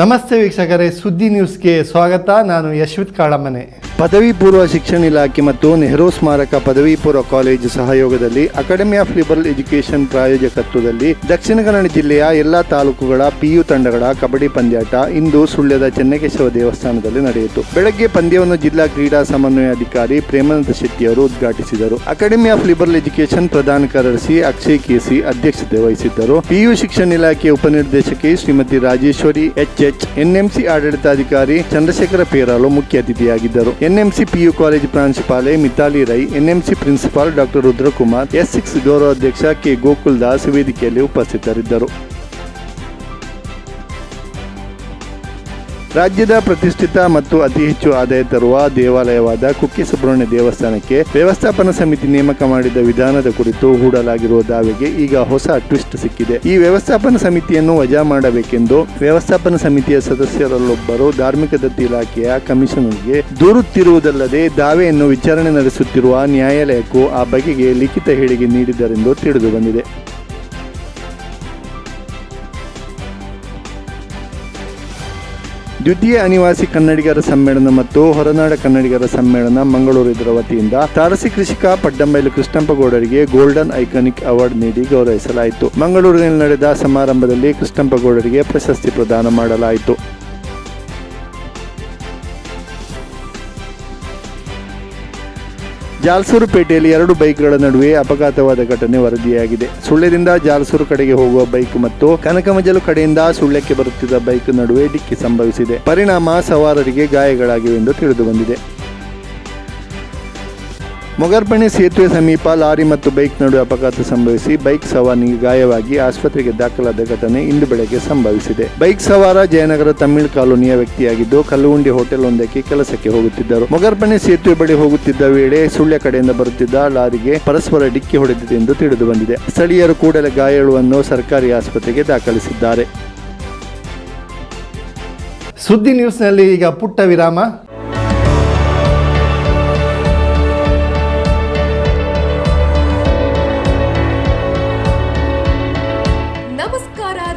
ನಮಸ್ತೆ ವೀಕ್ಷಕರೇ, ಸುದ್ದಿ ನ್ಯೂಸ್ಗೆ ಸ್ವಾಗತ. ನಾನು ಯಶ್ವಿತ್ ಕಾಳಮನೆ ಪದವಿ ಪೂರ್ವ ಶಿಕ್ಷಣ ಇಲಾಖೆ ಮತ್ತು ನೆಹರು ಸ್ಮಾರಕ ಪದವಿ ಪೂರ್ವ ಕಾಲೇಜು ಸಹಯೋಗದಲ್ಲಿ ಅಕಾಡೆಮಿ ಆಫ್ ಲಿಬರಲ್ ಎಜುಕೇಷನ್ ಪ್ರಾಯೋಜಕತ್ವದಲ್ಲಿ ದಕ್ಷಿಣ ಕನ್ನಡ ಜಿಲ್ಲೆಯ ಎಲ್ಲಾ ತಾಲೂಕುಗಳ ಪಿಯು ತಂಡಗಳ ಕಬಡ್ಡಿ ಪಂದ್ಯಾಟ ಇಂದು ಸುಳ್ಯದ ಚೆನ್ನಕೇಶವ ದೇವಸ್ಥಾನದಲ್ಲಿ ನಡೆಯಿತು. ಬೆಳಗ್ಗೆ ಪಂದ್ಯವನ್ನು ಜಿಲ್ಲಾ ಕ್ರೀಡಾ ಸಮನ್ವಯಾಧಿಕಾರಿ ಪ್ರೇಮಾನಂದ ಶೆಟ್ಟಿಯವರು ಉದ್ಘಾಟಿಸಿದರು. ಅಕಾಡೆಮಿ ಆಫ್ ಲಿಬರಲ್ ಎಜುಕೇಷನ್ ಪ್ರಧಾನ ಕಾರ್ಯದರ್ಶಿ ಅಕ್ಷಯ್ ಕೆಸಿ ಅಧ್ಯಕ್ಷತೆ ವಹಿಸಿದ್ದರು. ಪಿಯು ಶಿಕ್ಷಣ ಇಲಾಖೆ ಉಪನಿರ್ದೇಶಕಿ Shrimati Rajeshwari H. H NMC ಆಡಳಿತಾಧಿಕಾರಿ ಚಂದ್ರಶೇಖರ ಪೇರಾಲು ಮುಖ್ಯ ಅತಿಥಿಯಾಗಿದ್ದರು. NMC PU college ಪ್ರಾಂಶುಪಾಲೆ Mitali Rai NMC principal doctor Rudrakumar S six ಗೌರವಾಧ್ಯಕ್ಷ ಕೆ ಗೋಕುಲ್ ದಾಸ್ ವೇದಿಕೆಯಲ್ಲಿ ಉಪಸ್ಥಿತರಿದ್ದರು. ರಾಜ್ಯದ ಪ್ರತಿಷ್ಠಿತ ಮತ್ತು ಅತಿ ಹೆಚ್ಚು ಆದಾಯ ತರುವ ದೇವಾಲಯವಾದ ಕುಕ್ಕೆ ಸುಬ್ರಹ್ಮಣ್ಯ ದೇವಸ್ಥಾನಕ್ಕೆ ವ್ಯವಸ್ಥಾಪನಾ ಸಮಿತಿ ನೇಮಕ ಮಾಡಿದ ವಿಧಾನದ ಕುರಿತು ಹೂಡಲಾಗಿರುವ ದಾವೆಗೆ ಈಗ ಹೊಸ ಟ್ವಿಸ್ಟ್ ಸಿಕ್ಕಿದೆ. ಈ ವ್ಯವಸ್ಥಾಪನಾ ಸಮಿತಿಯನ್ನು ವಜಾ ಮಾಡಬೇಕೆಂದು ವ್ಯವಸ್ಥಾಪನಾ ಸಮಿತಿಯ ಸದಸ್ಯರಲ್ಲೊಬ್ಬರು ಧಾರ್ಮಿಕ ದತ್ತಿ ಇಲಾಖೆಯ ಕಮಿಷನರ್ಗೆ ದೂರುತ್ತಿರುವುದಲ್ಲದೆ ದಾವೆಯನ್ನು ವಿಚಾರಣೆ ನಡೆಸುತ್ತಿರುವ ನ್ಯಾಯಾಲಯಕ್ಕೂ ಆ ಬಗೆಗೆ ಲಿಖಿತ ಹೇಳಿಕೆ ನೀಡಿದರೆಂದು ತಿಳಿದು ದ್ವಿತೀಯ ಅನಿವಾಸಿ ಕನ್ನಡಿಗರ ಸಮ್ಮೇಳನ ಮತ್ತು ಹೊರನಾಡ ಕನ್ನಡಿಗರ ಸಮ್ಮೇಳನ ಮಂಗಳೂರು ಇದರ ವತಿಯಿಂದ ತಾರಸಿ ಕೃಷಿಕ ಪಡ್ಡಂಬೈಲು ಕೃಷ್ಣಪ್ಪಗೌಡರಿಗೆ ಗೋಲ್ಡನ್ ಐಕಾನಿಕ್ ಅವಾರ್ಡ್ ನೀಡಿ ಗೌರವಿಸಲಾಯಿತು. ಮಂಗಳೂರಿನಲ್ಲಿ ನಡೆದ ಸಮಾರಂಭದಲ್ಲಿ ಕೃಷ್ಣಪ್ಪಗೌಡರಿಗೆ ಪ್ರಶಸ್ತಿ ಪ್ರದಾನ ಮಾಡಲಾಯಿತು. ಜಾಲ್ಸೂರು ಪೇಟೆಯಲ್ಲಿ ಎರಡು ಬೈಕ್ಗಳ ನಡುವೆ ಅಪಘಾತವಾದ ಘಟನೆ ವರದಿಯಾಗಿದೆ. ಸುಳ್ಳ್ಯದಿಂದ ಜಾಲ್ಸೂರು ಕಡೆಗೆ ಹೋಗುವ ಬೈಕ್ ಮತ್ತು ಕನಕಮಜಲು ಕಡೆಯಿಂದ ಸುಳ್ಳಕ್ಕೆ ಬರುತ್ತಿದ್ದ ಬೈಕ್ ನಡುವೆ ಡಿಕ್ಕಿ ಸಂಭವಿಸಿದೆ. ಪರಿಣಾಮ ಸವಾರರಿಗೆ ಗಾಯಗಳಾಗಿವೆ ಎಂದು ತಿಳಿದು ಬಂದಿದೆ ಮೊಗರ್ಪಣೆ ಸೇತುವೆ ಸಮೀಪ ಲಾರಿ ಮತ್ತು ಬೈಕ್ ನಡುವೆ ಅಪಘಾತ ಸಂಭವಿಸಿ ಬೈಕ್ ಸವಾರನಿಗೆ ಗಾಯವಾಗಿ ಆಸ್ಪತ್ರೆಗೆ ದಾಖಲಾದ ಘಟನೆ ಇಂದು ಬೆಳಗ್ಗೆ ಸಂಭವಿಸಿದೆ. ಬೈಕ್ ಸವಾರ ಜಯನಗರ ತಮಿಳು ಕಾಲೋನಿಯ ವ್ಯಕ್ತಿಯಾಗಿದ್ದು ಕಲ್ಲುಗುಂಡಿ ಹೋಟೆಲ್ ಒಂದಕ್ಕೆ ಕೆಲಸಕ್ಕೆ ಹೋಗುತ್ತಿದ್ದರು. ಮೊಗರ್ಪಣೆ ಸೇತುವೆ ಬಳಿ ಹೋಗುತ್ತಿದ್ದ ವೇಳೆ ಸುಳ್ಯ ಕಡೆಯಿಂದ ಬರುತ್ತಿದ್ದ ಲಾರಿಗೆ ಪರಸ್ಪರ ಡಿಕ್ಕಿ ಹೊಡೆದಿದೆ ಎಂದು ತಿಳಿದು ಬಂದಿದೆ. ಸ್ಥಳೀಯರು ಕೂಡಲೇ ಗಾಯಾಳುವನ್ನು ಸರ್ಕಾರಿ ಆಸ್ಪತ್ರೆಗೆ ದಾಖಲಿಸಿದ್ದಾರೆ. ಸುದ್ದಿ ನ್ಯೂಸ್ನಲ್ಲಿ ಈಗ ಪುಟ್ಟ ವಿರಾಮ.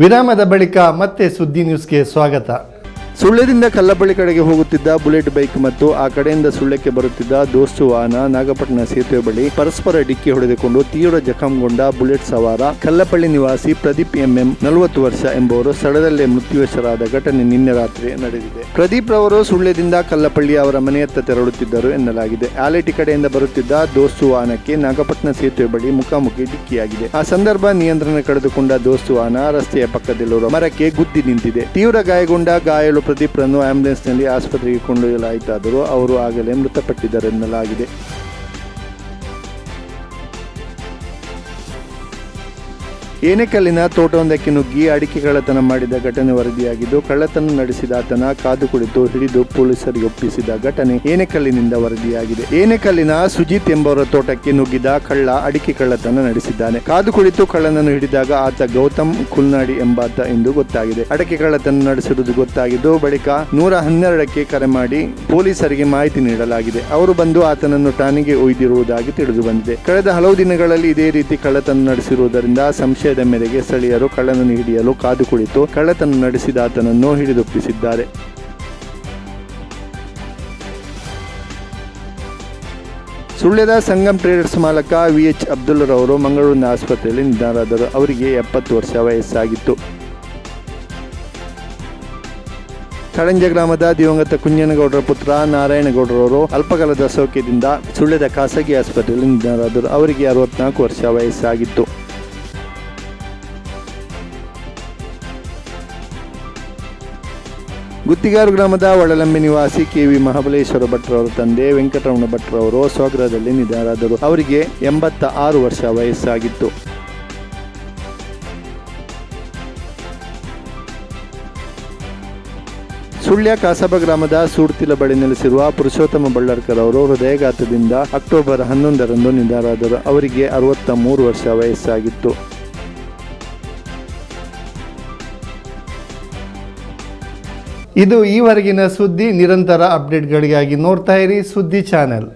ವಿರಾಮದ ಬಳಿಕ ಮತ್ತೆ ಸುದ್ದಿ ನ್ಯೂಸ್ಗೆ ಸ್ವಾಗತ. ಸುಳ್ಯದಿಂದ ಕಲ್ಲಬಳ್ಳಿ ಕಡೆಗೆ ಹೋಗುತ್ತಿದ್ದ ಬುಲೆಟ್ ಬೈಕ್ ಮತ್ತು ಆ ಕಡೆಯಿಂದ ಸುಳ್ಳಕ್ಕೆ ಬರುತ್ತಿದ್ದ ದೋಸ್ತು ವಾಹನ ನಾಗಪಟ್ಟಣ ಸೇತುವೆ ಬಳಿ ಪರಸ್ಪರ ಡಿಕ್ಕಿ ಹೊಡೆದುಕೊಂಡು ತೀವ್ರ ಜಖಂಗೊಂಡ ಬುಲೆಟ್ ಸವಾರ ಕಲ್ಲಪಳ್ಳಿ ನಿವಾಸಿ ಪ್ರದೀಪ್ ಎಂಎಂ ನಲವತ್ತು ವರ್ಷ ಎಂಬುವರು ಸ್ಥಳದಲ್ಲೇ ಮೃತ್ಯುವಶರಾದ ಘಟನೆ ನಿನ್ನೆ ರಾತ್ರಿ ನಡೆದಿದೆ. ಪ್ರದೀಪ್ ರವರು ಸುಳ್ಯದಿಂದ ಕಲ್ಲಪಳ್ಳಿ ಅವರ ಮನೆಯತ್ತ ತೆರಳುತ್ತಿದ್ದರು ಎನ್ನಲಾಗಿದೆ. ಆಲೇಟಿ ಕಡೆಯಿಂದ ಬರುತ್ತಿದ್ದ ದೋಸ್ತು ವಾಹನಕ್ಕೆ ನಾಗಪಟ್ಟಣ ಸೇತುವೆ ಬಳಿ ಮುಖಾಮುಖಿ ಡಿಕ್ಕಿಯಾಗಿದೆ. ಆ ಸಂದರ್ಭ ನಿಯಂತ್ರಣ ಕಳೆದುಕೊಂಡ ದೋಸ್ತು ವಾಹನ ರಸ್ತೆಯ ಪಕ್ಕದಲ್ಲಿರುವ ಮರಕ್ಕೆ ಗುದ್ದಿ ನಿಂತಿದೆ. ತೀವ್ರ ಗಾಯಗೊಂಡ ಗಾಯಾಳು ಪ್ರದೀಪ್ರನ್ನು ಆಂಬ್ಯುಲೆನ್ಸ್ನಲ್ಲಿ ಆಸ್ಪತ್ರೆಗೆ ಕೊಂಡೊಯ್ಯಲಾಯಿತಾದರೂ ಅವರು ಆಗಲೇ ಮೃತಪಟ್ಟಿದ್ದರೆನ್ನಲಾಗಿದೆ. ಏನೆಕಲ್ಲಿನ ತೋಟವೊಂದಕ್ಕೆ ನುಗ್ಗಿ ಅಡಿಕೆ ಕಳ್ಳತನ ಮಾಡಿದ ಘಟನೆ ವರದಿಯಾಗಿದ್ದು, ಕಳ್ಳತನ ನಡೆಸಿದ ಆತನ ಕಾದು ಕುಳಿತು ಹಿಡಿದು ಪೊಲೀಸರಿಗೆ ಒಪ್ಪಿಸಿದ ಘಟನೆ ಏನೆಕಲ್ಲಿನಿಂದ ವರದಿಯಾಗಿದೆ. ಏನೆಕಲ್ಲಿನ ಸುಜಿತ್ ಎಂಬವರ ತೋಟಕ್ಕೆ ನುಗ್ಗಿದ ಕಳ್ಳ ಅಡಿಕೆ ಕಳ್ಳತನ ನಡೆಸಿದ್ದಾನೆ. ಕಾದು ಕುಳಿತು ಕಳ್ಳನನ್ನು ಹಿಡಿದಾಗ ಆತ ಗೌತಮ್ ಕುಲ್ನಾಡಿ ಎಂಬಾತ ಎಂದು ಗೊತ್ತಾಗಿದೆ. ಅಡಕೆ ಕಳ್ಳತನ ನಡೆಸಿರುವುದು ಗೊತ್ತಾಗಿದ್ದು, ಬಳಿಕ ನೂರ ಹನ್ನೆರಡಕ್ಕೆ ಕರೆ ಮಾಡಿ ಪೊಲೀಸರಿಗೆ ಮಾಹಿತಿ ನೀಡಲಾಗಿದೆ. ಅವರು ಬಂದು ಆತನನ್ನು ಠಾಣೆಗೆ ಒಯ್ದಿರುವುದಾಗಿ ತಿಳಿದು ಬಂದಿದೆ. ಕಳೆದ ಹಲವು ದಿನಗಳಲ್ಲಿ ಇದೇ ರೀತಿ ಕಳ್ಳತನ ನಡೆಸಿರುವುದರಿಂದ ಸಂಶಯದ ಮೇರೆಗೆ ಸ್ಥಳೀಯರು ಕಳ್ಳನನ್ನು ಹಿಡಿಯಲು ಕಾದು ಕುಳಿತು ಕಳ್ಳತನ ನಡೆಸಿದ ಆತನನ್ನು ಹಿಡಿದುಪ್ಪಿಸಿದ್ದಾರೆ. ಸುಳ್ಯದ ಸಂಗಮ್ ಟ್ರೇಡರ್ಸ್ ಮಾಲಕ ವಿ ಎಚ್ ಅಬ್ದುಲ್ಲರವರು ಮಂಗಳೂರಿನ ಆಸ್ಪತ್ರೆಯಲ್ಲಿ ನಿಧನರಾದರು. ಅವರಿಗೆ ಎಪ್ಪತ್ತು ವರ್ಷ ವಯಸ್ಸಾಗಿತ್ತು. ಕಳಂಜ ಗ್ರಾಮದ ದಿವಂಗತ ಕುಂಜನಗೌಡರ ಪುತ್ರ ನಾರಾಯಣಗೌಡರವರು ಅಲ್ಪಕಾಲದ ಸೌಖ್ಯದಿಂದ ಸುಳ್ಯದ ಖಾಸಗಿ ಆಸ್ಪತ್ರೆಯಲ್ಲಿ ನಿಧನರಾದರು. ಅವರಿಗೆ ಅರವತ್ನಾಲ್ಕು ವರ್ಷ ವಯಸ್ಸಾಗಿತ್ತು. ಗುತ್ತಿಗಾರು ಗ್ರಾಮದ ಒಳಲಂಬೆ ನಿವಾಸಿ ಕೆ ವಿ ಮಹಾಬಲೇಶ್ವರ ಭಟ್ರವರ ತಂದೆ ವೆಂಕಟರಮಣ ಭಟ್ರವರು ಸ್ವಗ್ರಹದಲ್ಲಿ ನಿಧನರಾದರು. ಅವರಿಗೆ ಎಂಬತ್ತ ಆರು ವರ್ಷ ವಯಸ್ಸಾಗಿತ್ತು. ಸುಳ್ಯ ಕಾಸಬ ಗ್ರಾಮದ ಸೂಡ್ತಿಲ ಬಳಿ ನೆಲೆಸಿರುವ ಪುರುಷೋತ್ತಮ ಬಳ್ಳಾರ್ಕರ್ ಅವರು ಹೃದಯಘಾತದಿಂದ ಅಕ್ಟೋಬರ್ ಹನ್ನೊಂದರಂದು ನಿಧನರಾದರು. ಅವರಿಗೆ ಅರವತ್ತ ಮೂರು ವರ್ಷ ವಯಸ್ಸಾಗಿತ್ತು. ಇದು ಈವರೆಗಿನ ಸುದ್ದಿ ನಿರಂತರ ಅಪ್ಡೇಟ್ಗಳಿಗಾಗಿ ನೋಡ್ತಾ ಇರಿ ಸುದ್ದಿ ಚಾನೆಲ್.